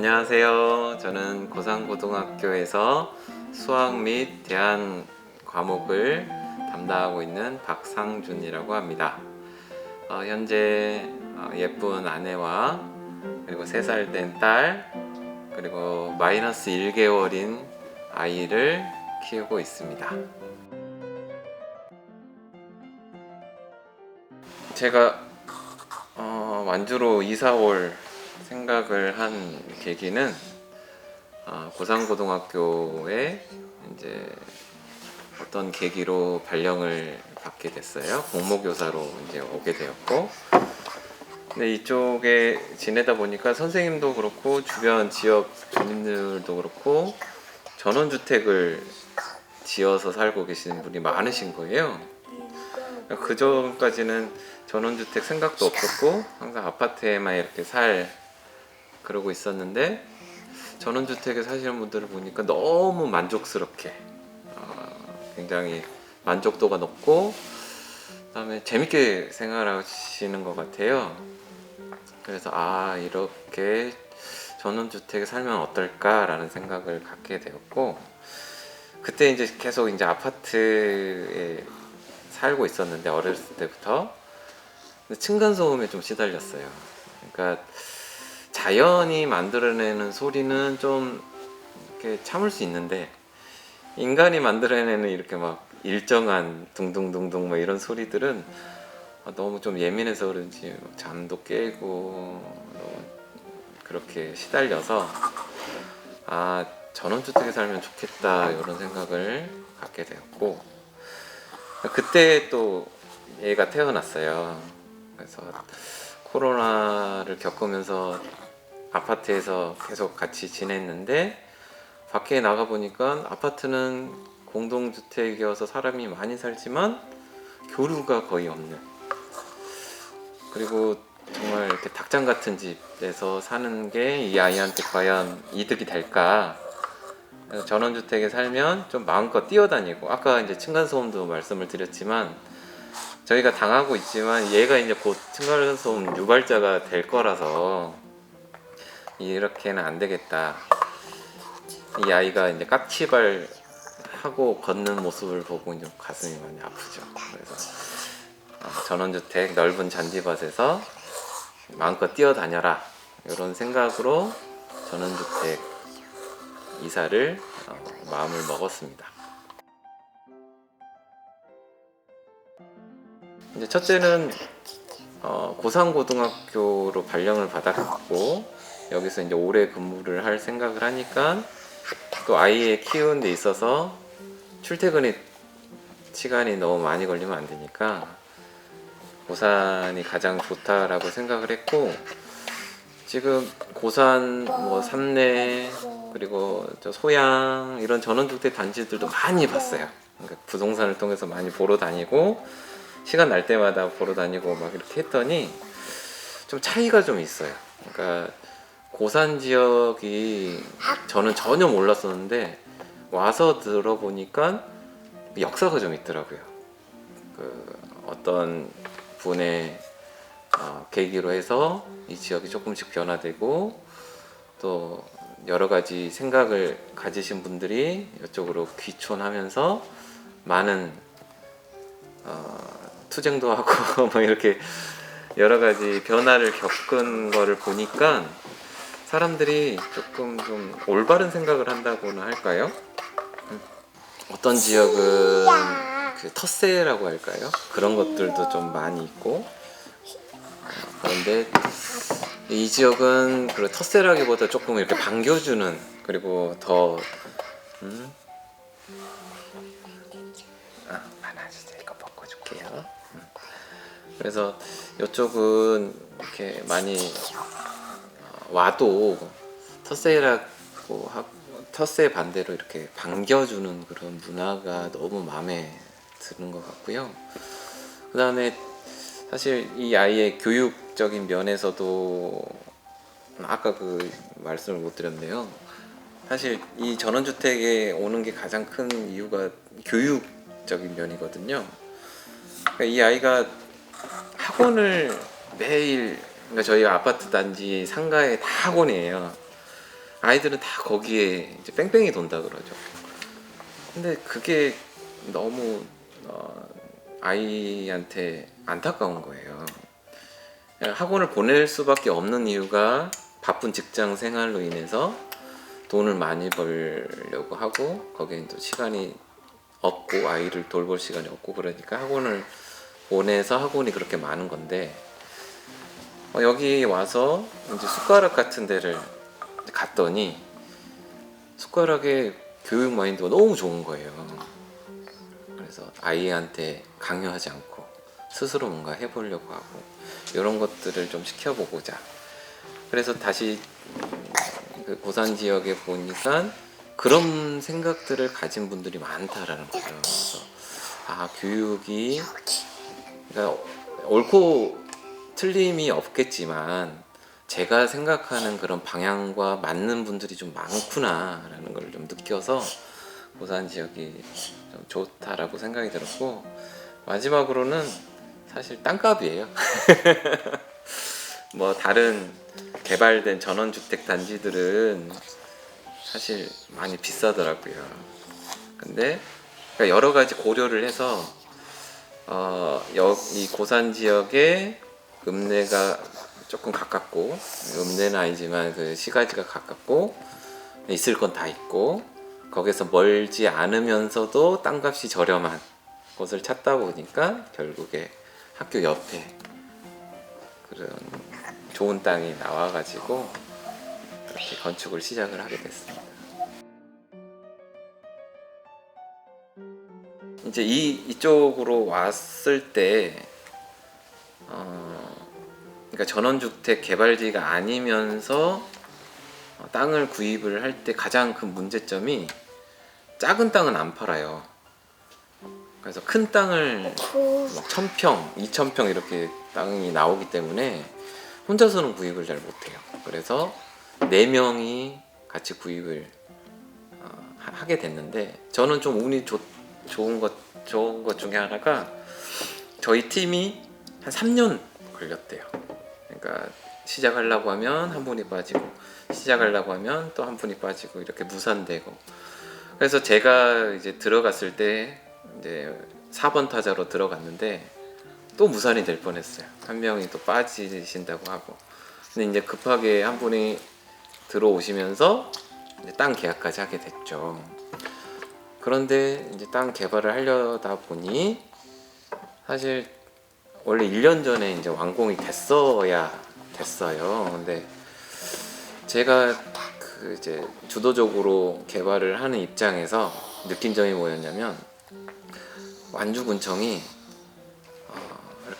안녕하세요. 저는 고산고등학교에서 수학 및 대한 과목을 담당하고 있는 박상준이라고 합니다. 어, 현재 어, 예쁜 아내와 그리고 3살 된 딸, 그리고 마이너스 1개월인 아이를 키우고 있습니다. 제가 어, 완주로 이사 올 생각을 한 계기는 어, 고산고등학교에 이제 어떤 계기로 발령을 받게 됐어요. 공모교사로 이제 오게 되었고, 근데 이쪽에 지내다 보니까 선생님도 그렇고 주변 지역 주민들도 그렇고 전원주택을 지어서 살고 계시는 분이 많으신 거예요. 그 전까지는 전원주택 생각도 없었고 항상 아파트에만 이렇게 살 그러고 있었는데 전원주택에 사시는 분들을 보니까 너무 만족스럽게 어, 굉장히 만족도가 높고 그다음에 재밌게 생활하시는 것 같아요. 그래서 아 이렇게 전원주택에 살면 어떨까라는 생각을 갖게 되었고 그때 이제 계속 이제 아파트에 살고 있었는데 어렸을 때부터 층간 소음에 좀 시달렸어요. 그러니까 자연이 만들어내는 소리는 좀 이렇게 참을 수 있는데 인간이 만들어내는 이렇게 막 일정한 둥둥둥둥 뭐 이런 소리들은 아, 너무 좀 예민해서 그런지 잠도 깨고 그렇게 시달려서 아 전원주택에 살면 좋겠다 이런 생각을 갖게 되었고 그때 또 얘가 태어났어요. 그래서 코로나를 겪으면서 아파트에서 계속 같이 지냈는데 밖에 나가 보니까 아파트는 공동주택이어서 사람이 많이 살지만 교류가 거의 없는. 그리고 정말 이렇게 닭장 같은 집에서 사는 게 이 아이한테 과연 이득이 될까? 전원주택에 살면 좀 마음껏 뛰어다니고 아까 이제 층간소음도 말씀을 드렸지만 저희가 당하고 있지만 얘가 이제 곧 층간소음 유발자가 될 거라서 이렇게는 안 되겠다. 이 아이가 이제 깍치발 하고 걷는 모습을 보고 이제 가슴이 많이 아프죠. 그래서 어, 전원주택 넓은 잔디밭에서 마음껏 뛰어다녀라 이런 생각으로 전원주택 이사를 어, 마음을 먹었습니다. 이제 첫째는 어, 고산고등학교로 발령을 받았고 여기서 이제 오래 근무를 할 생각을 하니까 또 아이의 키우는 데 있어서 출퇴근이 시간이 너무 많이 걸리면 안 되니까 고산이 가장 좋다라고 생각을 했고 지금 고산 뭐 삼내 그리고 저 소양 이런 전원주택 단지들도 많이 봤어요. 그러니까 부동산을 통해서 많이 보러 다니고 시간 날 때마다 보러 다니고 막 이렇게 했더니 좀 차이가 좀 있어요. 그러니까 고산 지역이 저는 전혀 몰랐었는데 와서 들어보니까 역사가 좀 있더라고요. 그 어떤 분의 어, 계기로 해서 이 지역이 조금씩 변화되고 또 여러 가지 생각을 가지신 분들이 이쪽으로 귀촌하면서 많은 어, 투쟁도 하고 뭐 이렇게 여러 가지 변화를 겪은 거를 보니까 사람들이 조금 좀 올바른 생각을 한다고나 할까요? 음. 어떤 지역은 그 텃세라고 할까요? 그런 것들도 좀 많이 있고 그런데 이 지역은 그 텃세라기보다 조금 이렇게 반겨주는 그리고 더 음? 아, 많아지죠. 이거 바꿔줄게요. 음. 그래서 이쪽은 이렇게 많이 어, 와도 텃세라고 하고 텃세 반대로 이렇게 반겨주는 그런 문화가 너무 마음에 드는 것 같고요. 그 다음에 사실 이 아이의 교육적인 면에서도 아까 그 말씀을 못 드렸네요. 사실 이 전원주택에 오는 게 가장 큰 이유가 교육적인 면이거든요. 그러니까 이 아이가 학원을 매일 그러니까 저희 아파트 단지 상가에 다 학원이에요. 아이들은 다 거기에 이제 뺑뺑이 돈다 그러죠. 근데 그게 너무 어, 아이한테 안타까운 거예요. 학원을 보낼 수밖에 없는 이유가 바쁜 직장 생활로 인해서 돈을 많이 벌려고 하고 거기에 또 시간이 없고 아이를 돌볼 시간이 없고 그러니까 학원을 보내서 학원이 그렇게 많은 건데 어, 여기 와서 이제 숟가락 같은 데를 갔더니 숟가락의 교육 마인드가 너무 좋은 거예요. 그래서 아이한테 강요하지 않고 스스로 뭔가 해보려고 하고 이런 것들을 좀 시켜보고자. 그래서 다시 음, 그 고산 지역에 보니까 그런 생각들을 가진 분들이 많다라는 거죠. 그래서 아 교육이 그러니까 옳고 틀림이 없겠지만 제가 생각하는 그런 방향과 맞는 분들이 좀 많구나라는 걸 좀 느껴서 고산 지역이 좀 좋다라고 생각이 들었고 마지막으로는 사실 땅값이에요. 뭐 다른 개발된 전원주택 단지들은 사실 많이 비싸더라고요. 근데 그러니까 여러 가지 고려를 해서 어, 여, 이 고산 지역에 읍내가 조금 가깝고 읍내는 아니지만 그 시가지가 가깝고 있을 건 다 있고 거기서 멀지 않으면서도 땅값이 저렴한 곳을 찾다 보니까 결국에 학교 옆에 그런 좋은 땅이 나와가지고 그렇게 건축을 시작을 하게 됐습니다. 이제 이 이쪽으로 왔을 때 어, 그러니까 전원주택 개발지가 아니면서 어, 땅을 구입을 할 때 가장 큰 문제점이 작은 땅은 안 팔아요. 그래서 큰 땅을 막 천평, 이천평 이렇게 땅이 나오기 때문에 혼자서는 구입을 잘 못해요. 그래서 네 명이 같이 구입을 어, 하- 하게 됐는데 저는 좀 운이 좋, 좋은 것 좋은 것 중에 하나가 저희 팀이 한 3년 걸렸대요. 그러니까 시작하려고 하면 한 분이 빠지고 시작하려고 하면 또 한 분이 빠지고 이렇게 무산되고 그래서 제가 이제 들어갔을 때 이제 4번 타자로 들어갔는데 또 무산이 될 뻔했어요. 한 명이 또 빠지신다고 하고 근데 이제 급하게 한 분이 들어오시면서 이제 땅 계약까지 하게 됐죠. 그런데 이제 땅 개발을 하려다 보니 사실 원래 1년 전에 이제 완공이 됐어야 됐어요. 근데 제가 그 이제 주도적으로 개발을 하는 입장에서 느낀 점이 뭐였냐면 완주군청이 어,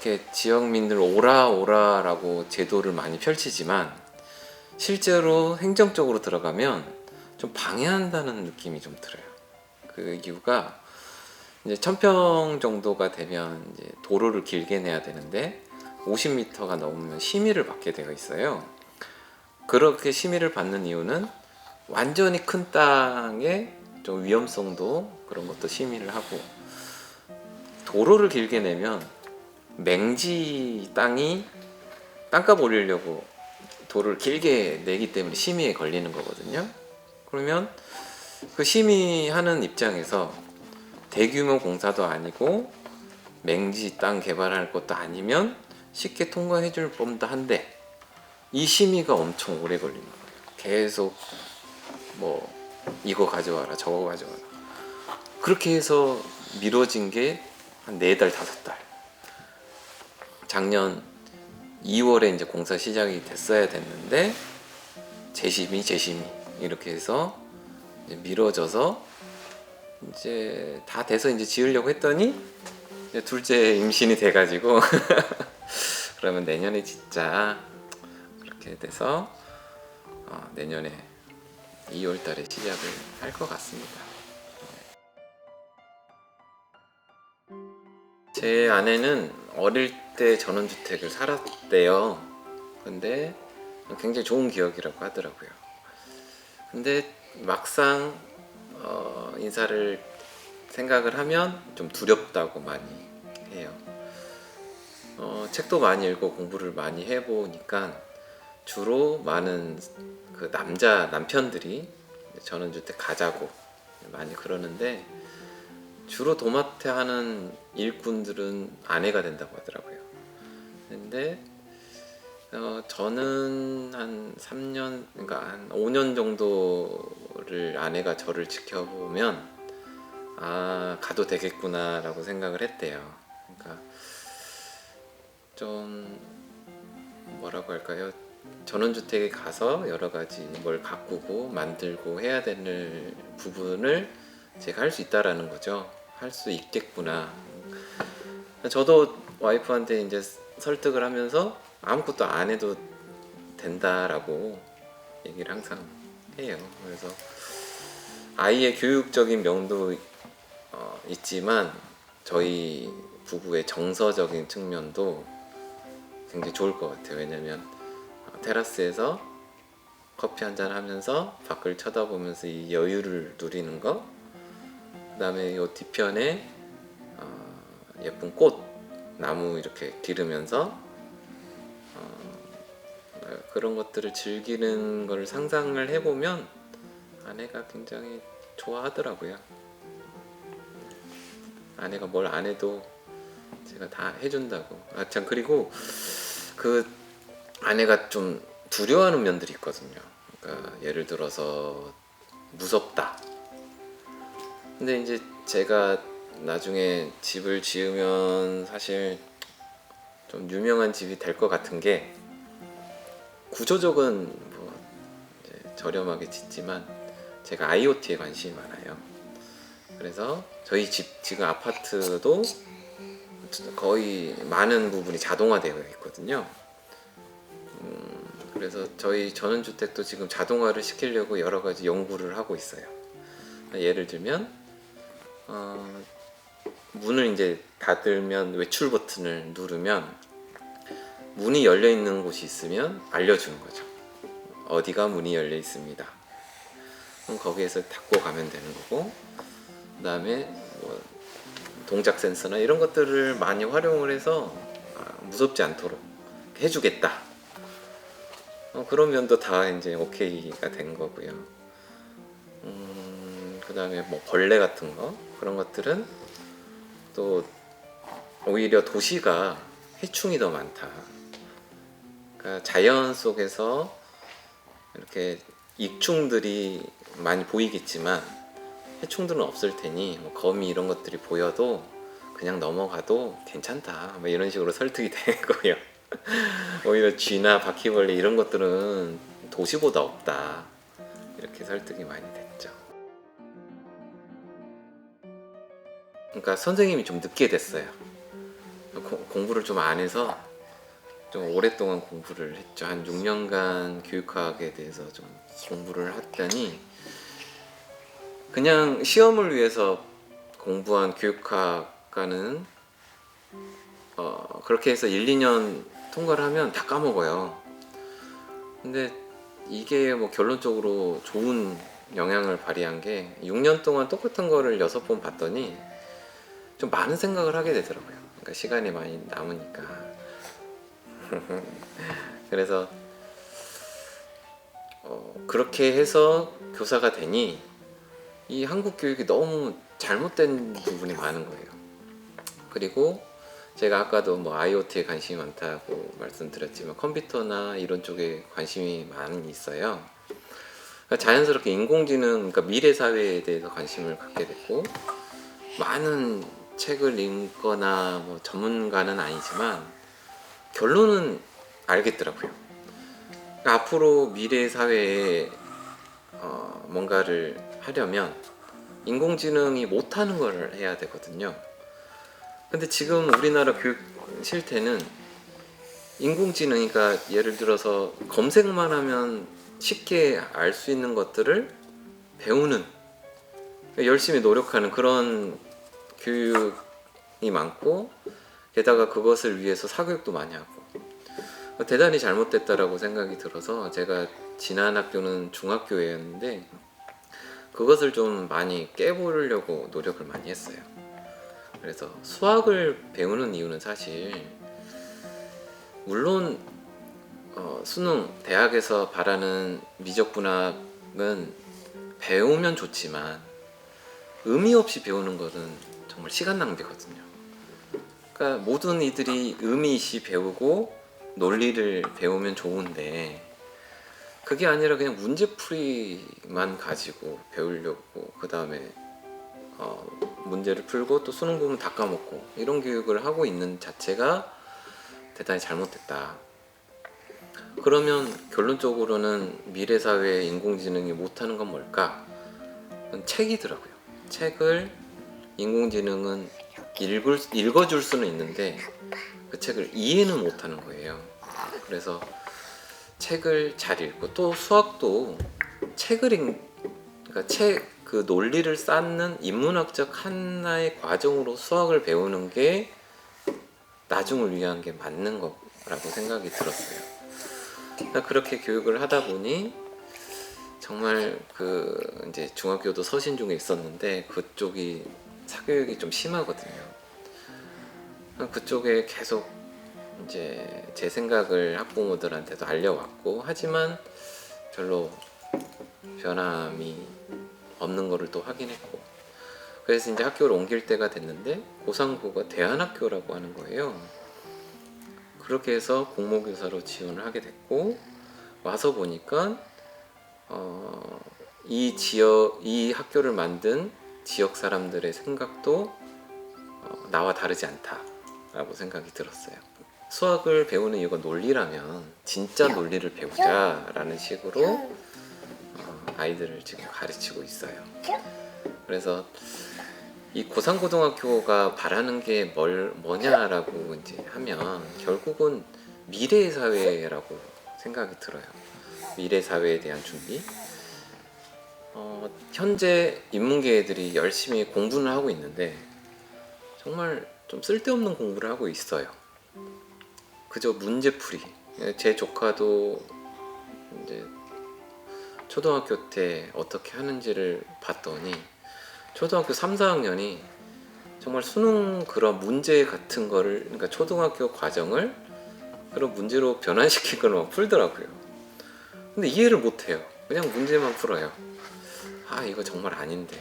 이렇게 지역민들 오라 오라라고 제도를 많이 펼치지만 실제로 행정적으로 들어가면 좀 방해한다는 느낌이 좀 들어요. 그 이유가 이제 천평 정도가 되면 이제 도로를 길게 내야 되는데 50m가 넘으면 심의를 받게 되어 있어요. 그렇게 심의를 받는 이유는 완전히 큰 땅에 좀 위험성도 그런 것도 심의를 하고 도로를 길게 내면 맹지 땅이 땅값 올리려고 도로를 길게 내기 때문에 심의에 걸리는 거거든요. 그러면 그 심의하는 입장에서 대규모 공사도 아니고 맹지 땅 개발할 것도 아니면 쉽게 통과해 줄 법도 한데 이 심의가 엄청 오래 걸리는 거예요. 계속 뭐 이거 가져와라 저거 가져와라 그렇게 해서 미뤄진 게 한 네 달 다섯 달 작년 2월에 이제 공사 시작이 됐어야 됐는데 재심이 재심이 이렇게 해서 이제 미뤄져서 이제 다 돼서 이제 지으려고 했더니 이제 둘째 임신이 돼가지고 그러면 내년에 짓자 그렇게 돼서 어, 내년에 2월달에 시작을 할 것 같습니다. 제 아내는 어릴 때 전원주택을 살았대요. 근데 굉장히 좋은 기억이라고 하더라고요. 근데 막상 어, 인사를 생각을 하면 좀 두렵다고 많이 해요. 어, 책도 많이 읽고 공부를 많이 해보니까 주로 많은 그 남자 남편들이 전원주택 가자고 많이 그러는데 주로 도맡에 하는 일꾼들은 아내가 된다고 하더라고요. 근데 어, 저는 한 3년, 그러니까 한 5년 정도를 아내가 저를 지켜보면 아 가도 되겠구나라고 생각을 했대요. 그러니까 좀 뭐라고 할까요? 전원주택에 가서 여러 가지 뭘 가꾸고 만들고 해야 되는 부분을 제가 할 수 있다라는 거죠. 할 수 있겠구나. 저도 와이프한테 이제 설득을 하면서 아무것도 안 해도 된다라고 얘기를 항상 해요. 그래서 아이의 교육적인 명도 어, 있지만 저희 부부의 정서적인 측면도 굉장히 좋을 것 같아요. 왜냐면 어, 테라스에서 커피 한 잔 하면서 밖을 쳐다보면서 이 여유를 누리는 거, 그다음에 이 뒤편에 어, 예쁜 꽃 나무 이렇게 기르면서 어, 그런 것들을 즐기는 걸 상상을 해보면 아내가 굉장히 좋아하더라고요. 아내가 뭘 안 해도 제가 다 해준다고. 아 참 그리고 그 아내가 좀 두려워하는 면들이 있거든요. 그러니까 예를 들어서 무섭다. 근데 이제 제가 나중에 집을 지으면 사실 좀 유명한 집이 될 것 같은 게 구조적은 뭐 저렴하게 짓지만 제가 IoT에 관심이 많아요. 그래서 저희 집 지금 아파트도 거의 많은 부분이 자동화되어 있거든요. 음, 그래서 저희 전원주택도 지금 자동화를 시키려고 여러 가지 연구를 하고 있어요. 예를 들면 어, 문을 이제 닫으면 외출 버튼을 누르면 문이 열려 있는 곳이 있으면 알려주는 거죠. 어디가 문이 열려 있습니다. 그럼 거기에서 닫고 가면 되는 거고, 그 다음에 뭐 동작 센서나 이런 것들을 많이 활용을 해서 아, 무섭지 않도록 해주겠다. 어, 그런 면도 다 이제 오케이가 된 거고요. 음, 그 다음에 뭐 벌레 같은 거 그런 것들은 또 오히려 도시가 해충이 더 많다. 그러니까 자연 속에서 이렇게 익충들이 많이 보이겠지만 해충들은 없을 테니 뭐 거미 이런 것들이 보여도 그냥 넘어가도 괜찮다. 뭐 이런 식으로 설득이 되고요. 오히려 쥐나 바퀴벌레 이런 것들은 도시보다 없다. 이렇게 설득이 많이 됐 그러니까 선생님이 좀 늦게 됐어요. 고- 공부를 좀 안 해서 좀 오랫동안 공부를 했죠. 한 6년간 교육학에 대해서 좀 공부를 했더니 그냥 시험을 위해서 공부한 교육학과는 어, 그렇게 해서 1, 2년 통과를 하면 다 까먹어요. 근데 이게 뭐 결론적으로 좋은 영향을 발휘한 게 6년 동안 똑같은 거를 6번 봤더니 좀 많은 생각을 하게 되더라고요. 그러니까 시간이 많이 남으니까. 그래서 어, 그렇게 해서 교사가 되니 이 한국 교육이 너무 잘못된 부분이 많은 거예요. 그리고 제가 아까도 뭐 IoT에 관심이 많다고 말씀드렸지만 컴퓨터나 이런 쪽에 관심이 많이 있어요. 그러니까 자연스럽게 인공지능, 그러니까 미래 사회에 대해서 관심을 갖게 됐고 많은 책을 읽거나 뭐 전문가는 아니지만 결론은 알겠더라고요. 그러니까 앞으로 미래 사회에 어, 뭔가를 하려면 인공지능이 못하는 걸 해야 되거든요. 근데 지금 우리나라 교육 실태는 인공지능이니까 예를 들어서 검색만 하면 쉽게 알 수 있는 것들을 배우는 열심히 노력하는 그런 교육이 많고 게다가 그것을 위해서 사교육도 많이 하고 대단히 잘못됐다라고 생각이 들어서 제가 지난 학교는 중학교였는데 그것을 좀 많이 깨보려고 노력을 많이 했어요. 그래서 수학을 배우는 이유는 사실 물론 어, 수능 대학에서 바라는 미적 분학은 배우면 좋지만 의미 없이 배우는 것은 정말 시간 낭비거든요. 그러니까 모든 이들이 의미 있이 배우고 논리를 배우면 좋은데 그게 아니라 그냥 문제풀이만 가지고 배우려고 그 다음에 어, 문제를 풀고 또 수능 보면 다 까먹고 이런 교육을 하고 있는 자체가 대단히 잘못됐다. 그러면 결론적으로는 미래 사회 인공지능이 못하는 건 뭘까? 책이더라고요. 책을 인공지능은 읽을, 읽어줄 수는 있는데 그 책을 이해는 못하는 거예요. 그래서 책을 잘 읽고 또 수학도 책을 읽, 그러니까 책 그 논리를 쌓는 인문학적 하나의 과정으로 수학을 배우는 게 나중을 위한 게 맞는 거라고 생각이 들었어요. 그러니까 그렇게 교육을 하다 보니 정말 그 이제 중학교도 서신 중에 있었는데 그쪽이 사교육이 좀 심하거든요. 그쪽에 계속 이제 제 생각을 학부모들한테도 알려왔고 하지만 별로 변함이 없는 거를 또 확인했고 그래서 이제 학교를 옮길 때가 됐는데 고상고가 대안학교라고 하는 거예요. 그렇게 해서 공모교사로 지원을 하게 됐고 와서 보니까 어, 이 지역 이 학교를 만든 지역 사람들의 생각도 어, 나와 다르지 않다라고 생각이 들었어요. 수학을 배우는 이유가 논리라면 진짜 논리를 배우자라는 식으로 어, 아이들을 지금 가르치고 있어요. 그래서 이 고상고등학교가 바라는 게 뭘, 뭐냐라고 이제 하면 결국은 미래 사회라고 생각이 들어요. 미래 사회에 대한 준비. 어, 현재 인문계 애들이 열심히 공부는 하고 있는데 정말 좀 쓸데없는 공부를 하고 있어요. 그저 문제풀이. 제 조카도 이제 초등학교 때 어떻게 하는지를 봤더니 초등학교 3, 4학년이 정말 수능 그런 문제 같은 거를 그러니까 초등학교 과정을 그런 문제로 변환시키거나 막 풀더라고요. 근데 이해를 못 해요. 그냥 문제만 풀어요. 아, 이거 정말 아닌데.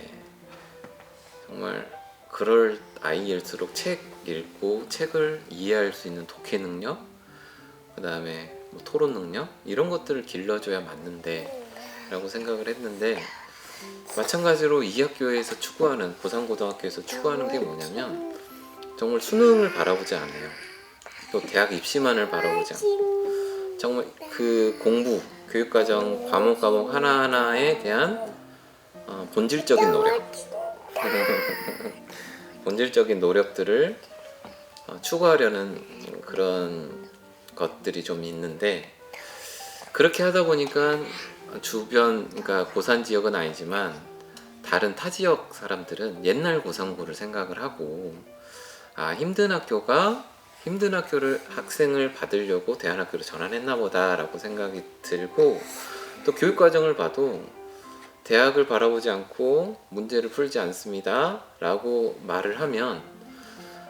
정말 그럴 아이일수록 책 읽고 책을 이해할 수 있는 독해 능력, 그 다음에 뭐 토론 능력 이런 것들을 길러줘야 맞는데 라고 생각을 했는데 마찬가지로 이 학교에서 추구하는 고상고등학교에서 추구하는 게 뭐냐면 정말 수능을 바라보지 않아요. 또 대학 입시만을 바라보지 않고 정말 그 공부 교육과정 과목 과목 하나 하나에 대한 어, 본질적인 노력. 본질적인 노력들을 어, 추구하려는 그런 것들이 좀 있는데 그렇게 하다 보니까 주변 그러니까 고산 지역은 아니지만 다른 타 지역 사람들은 옛날 고상고를 생각을 하고 아 힘든 학교가 힘든 학교를 학생을 받으려고 대안학교로 전환했나 보다라고 생각이 들고 또 교육 과정을 봐도 대학을 바라보지 않고 문제를 풀지 않습니다 라고 말을 하면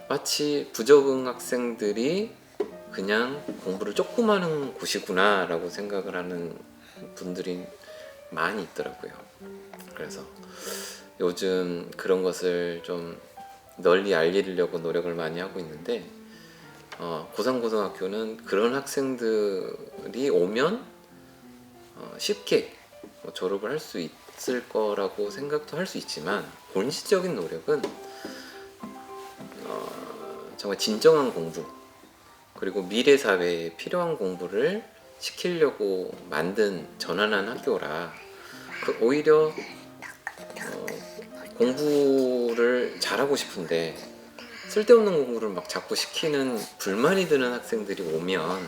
마치 부적응 학생들이 그냥 공부를 조금 하는 곳이구나 라고 생각을 하는 분들이 많이 있더라고요. 그래서 요즘 그런 것을 좀 널리 알리려고 노력을 많이 하고 있는데 어, 고상고등학교는 그런 학생들이 오면 어, 쉽게 뭐 졸업을 할 수 있을 거라고 생각도 할 수 있지만 본질적인 노력은 어, 정말 진정한 공부 그리고 미래 사회에 필요한 공부를 시키려고 만든 전환한 학교라 그 오히려 어, 공부를 잘하고 싶은데 쓸데없는 공부를 막 자꾸 시키는 불만이 드는 학생들이 오면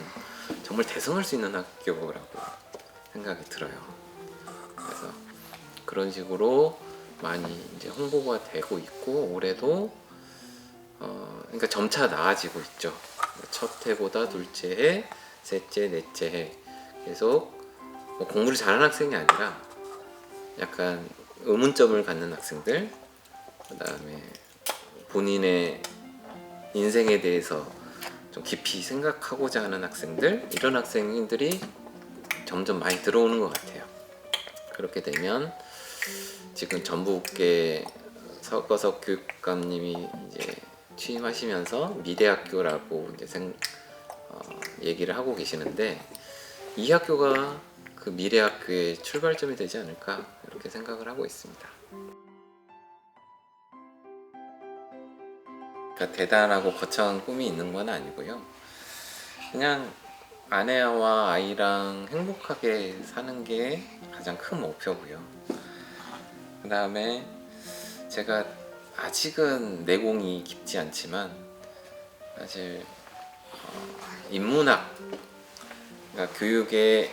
정말 대성할 수 있는 학교라고 생각이 들어요. 그래서 그런 식으로 많이 이제 홍보가 되고 있고 올해도 어, 그러니까 점차 나아지고 있죠. 첫 해보다 둘째 해, 셋째, 넷째 해 계속 뭐 공부를 잘하는 학생이 아니라 약간 의문점을 갖는 학생들, 그 다음에 본인의 인생에 대해서 좀 깊이 생각하고자 하는 학생들 이런 학생들이 점점 많이 들어오는 것 같아요. 그렇게 되면 지금 전북계 서거석 교육감님이 이제 취임하시면서 미래학교라고 이제 생, 어, 얘기를 하고 계시는데 이 학교가 그 미래학교의 출발점이 되지 않을까 이렇게 생각을 하고 있습니다. 그러니까 대단하고 거창한 꿈이 있는 건 아니고요. 그냥 아내와 아이랑 행복하게 사는 게 가장 큰 목표고요. 그 다음에 제가 아직은 내공이 깊지 않지만 사실 어, 인문학 그러니까 교육의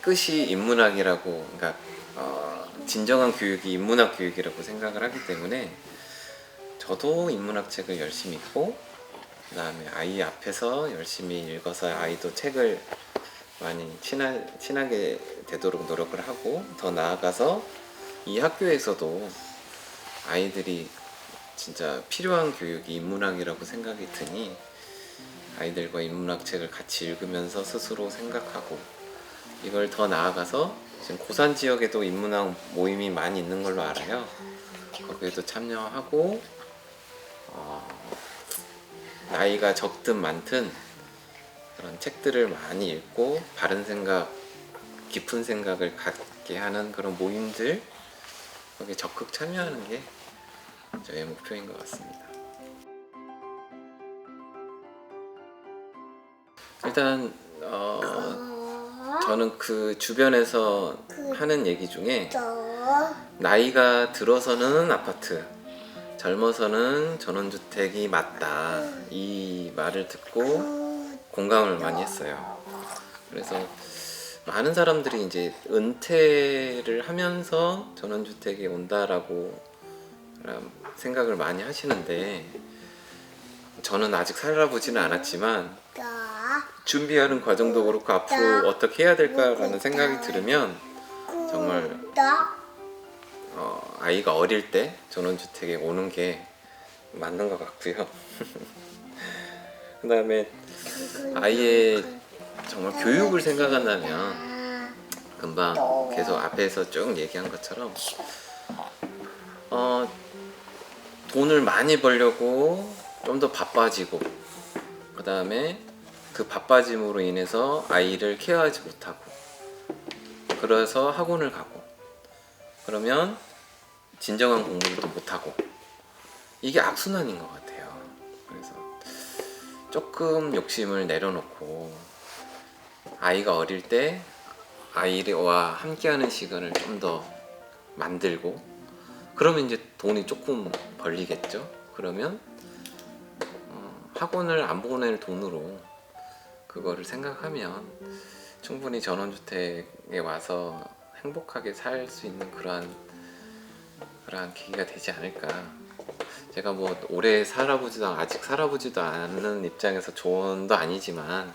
끝이 인문학이라고 그러니까 어, 진정한 교육이 인문학 교육이라고 생각을 하기 때문에 저도 인문학 책을 열심히 읽고 그 다음에 아이 앞에서 열심히 읽어서 아이도 책을 많이 친하, 친하게 되도록 노력을 하고 더 나아가서 이 학교에서도 아이들이 진짜 필요한 교육이 인문학이라고 생각이 드니 아이들과 인문학 책을 같이 읽으면서 스스로 생각하고 이걸 더 나아가서 지금 고산 지역에도 인문학 모임이 많이 있는 걸로 알아요. 거기에도 참여하고 어, 나이가 적든 많든 그런 책들을 많이 읽고 바른 생각, 깊은 생각을 갖게 하는 그런 모임들 거기에 적극 참여하는 게 저의 목표인 것 같습니다. 일단 어, 저는 그 주변에서 하는 얘기 중에 나이가 들어서는 아파트, 젊어서는 전원주택이 맞다. 이 말을 듣고 공감을 많이 했어요. 그래서 많은 사람들이 이제 은퇴를 하면서 전원주택이 온다라고 생각을 많이 하시는데 저는 아직 살아보지는 않았지만 준비하는 과정도 그렇고 앞으로 어떻게 해야 될까라는 생각이 들으면 정말 어, 아이가 어릴 때 전원주택에 오는 게 맞는 것 같고요. 그 다음에 아이의 정말 교육을 생각한다면 금방 계속 앞에서 쭉 얘기한 것처럼 어, 돈을 많이 벌려고 좀 더 바빠지고 그 다음에 그 바빠짐으로 인해서 아이를 케어하지 못하고 그래서 학원을 가고 그러면 진정한 공부를 또 못하고 이게 악순환인 것 같아요. 그래서 조금 욕심을 내려놓고 아이가 어릴 때 아이와 함께하는 시간을 좀 더 만들고 그러면 이제 돈이 조금 벌리겠죠. 그러면 어, 학원을 안 보낼 돈으로 그거를 생각하면 충분히 전원주택에 와서 행복하게 살 수 있는 그러한 그러한 계기가 되지 않을까. 제가 뭐 오래 살아보지도 아직 살아보지도 않는 입장에서 조언도 아니지만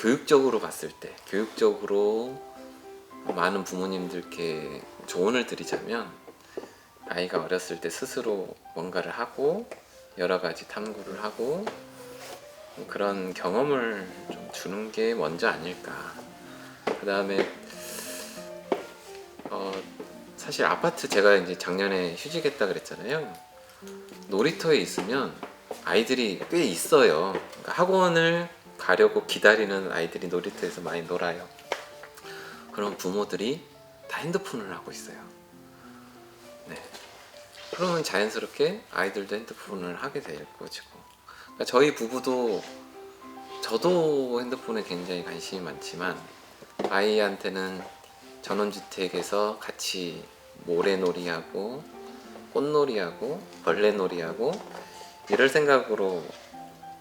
교육적으로 봤을 때 교육적으로 많은 부모님들께 조언을 드리자면 아이가 어렸을 때 스스로 뭔가를 하고 여러 가지 탐구를 하고 그런 경험을 좀 주는 게 먼저 아닐까. 그 다음에 어, 사실 아파트 제가 이제 작년에 휴직했다 그랬잖아요. 놀이터에 있으면 아이들이 꽤 있어요. 그러니까 학원을 가려고 기다리는 아이들이 놀이터에서 많이 놀아요. 그럼 부모들이 다 핸드폰을 하고 있어요. 네. 그러면 자연스럽게 아이들도 핸드폰을 하게 될 것이고. 그러니까 저희 부부도 저도 핸드폰에 굉장히 관심이 많지만 아이한테는 전원주택에서 같이 모래놀이하고 꽃놀이하고 벌레놀이하고 이럴 생각으로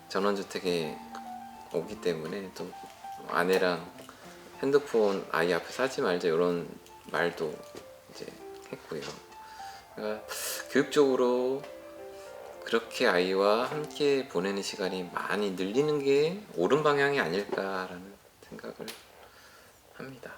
전원주택에 오기 때문에 또 아내랑 핸드폰 아이 앞에 하지 말자 이런 말도 이제 했고요. 그러니까 교육적으로 그렇게 아이와 함께 보내는 시간이 많이 늘리는 게 옳은 방향이 아닐까라는 생각을 합니다.